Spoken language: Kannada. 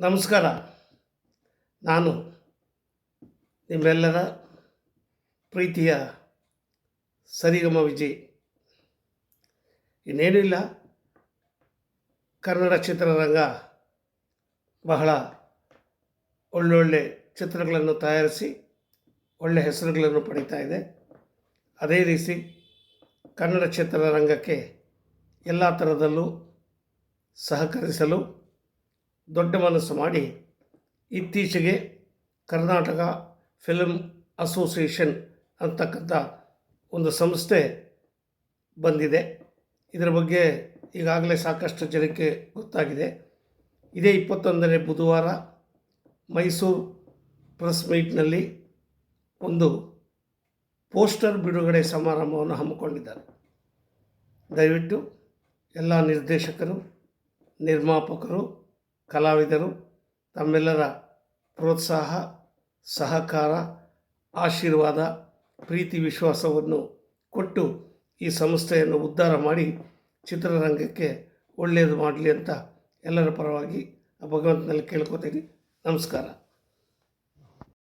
ನಮಸ್ಕಾರ. ನಾನು ನಿಮ್ಮೆಲ್ಲರ ಪ್ರೀತಿಯ ಸರಿಗಮ ವಿಜಯ್. ಇನ್ನೇನೂ ಇಲ್ಲ. ಕನ್ನಡ ಚಿತ್ರರಂಗ ಬಹಳ ಒಳ್ಳೊಳ್ಳೆ ಚಿತ್ರಗಳನ್ನು ತಯಾರಿಸಿ ಒಳ್ಳೆ ಹೆಸರುಗಳನ್ನು ಪಡೀತಾ ಇದೆ. ಅದೇ ರೀತಿ ಕನ್ನಡ ಚಿತ್ರರಂಗಕ್ಕೆ ಎಲ್ಲ ಥರದಲ್ಲೂ ಸಹಕರಿಸಲು ದೊಡ್ಡ ಮನಸ್ಸು ಮಾಡಿ ಇತ್ತೀಚೆಗೆ ಕರ್ನಾಟಕ ಫಿಲ್ಮ್ ಅಸೋಸಿಯೇಷನ್ ಅಂತಕ್ಕಂಥ ಒಂದು ಸಂಸ್ಥೆ ಬಂದಿದೆ. ಇದರ ಬಗ್ಗೆ ಈಗಾಗಲೇ ಸಾಕಷ್ಟು ಜನಕ್ಕೆ ಗೊತ್ತಾಗಿದೆ. ಇದೇ ಇಪ್ಪತ್ತೊಂದನೇ ಬುಧವಾರ ಮೈಸೂರು ಪ್ರೆಸ್ ಮೀಟ್ನಲ್ಲಿ ಒಂದು ಪೋಸ್ಟರ್ ಬಿಡುಗಡೆ ಸಮಾರಂಭವನ್ನು ಹಮ್ಮಿಕೊಂಡಿದ್ದಾರೆ. ದಯವಿಟ್ಟು ಎಲ್ಲ ನಿರ್ದೇಶಕರು, ನಿರ್ಮಾಪಕರು ಕಲಾವಿದರು ತಮ್ಮೆಲ್ಲರ ಪ್ರೋತ್ಸಾಹ, ಸಹಕಾರ, ಆಶೀರ್ವಾದ, ಪ್ರೀತಿ ವಿಶ್ವಾಸವನ್ನು ಕೊಟ್ಟು ಈ ಸಂಸ್ಥೆಯನ್ನು ಉದ್ಧಾರ ಮಾಡಿ ಚಿತ್ರರಂಗಕ್ಕೆ ಒಳ್ಳೆಯದು ಮಾಡಲಿ ಅಂತ ಎಲ್ಲರ ಪರವಾಗಿ ಭಗವಂತನಲ್ಲಿ ಕೇಳ್ಕೊತೀನಿ. ನಮಸ್ಕಾರ.